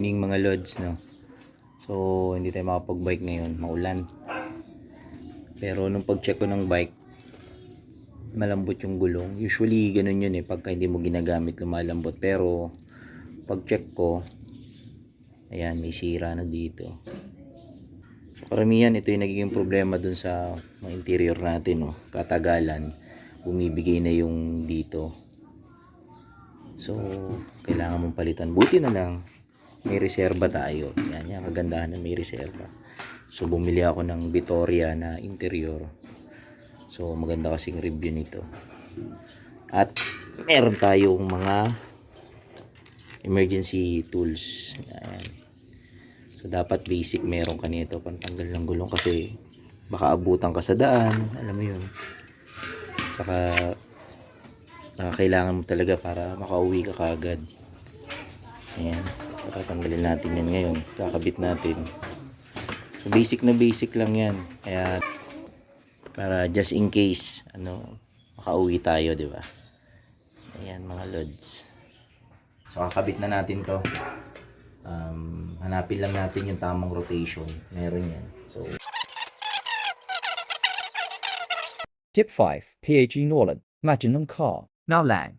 Yung mga lods, no? So, hindi tayo makapag-bike ngayon. Maulan. Pero nung pag-check ko ng bike, malambot yung gulong. Usually, ganun yun eh. Pagka hindi mo ginagamit, lumalambot. Pero, pag-check ko, ayan, may sira na dito. So, karamihan, ito yung nagiging problema dun sa mga interior natin, no? Katagalan, bumibigay na yung dito. So, kailangan mong palitan. Buti na lang, may reserba tayo. Yan, yan, kagandahan na may reserba. So, bumili ako ng Vittoria na interior. So, maganda kasing review nito. At, meron tayong mga emergency tools. Yan. So, dapat basic meron ka nito pantanggal ng gulong kasi baka abutan ka sa daan. Alam mo yun. Saka, na kailangan mo talaga para makauwi ka kagad. Ayan. Tatanggalin natin yan ngayon. Kakabit natin. So, basic na basic lang yan. Kaya, para just in case, ano, makauwi tayo, di ba? Ayan, mga lods. So, kakabit na natin to. Um, hanapin lang natin yung tamang rotation. Meron yan. So, Tip 5. PAG Norland. Maginum Car. Now Lang.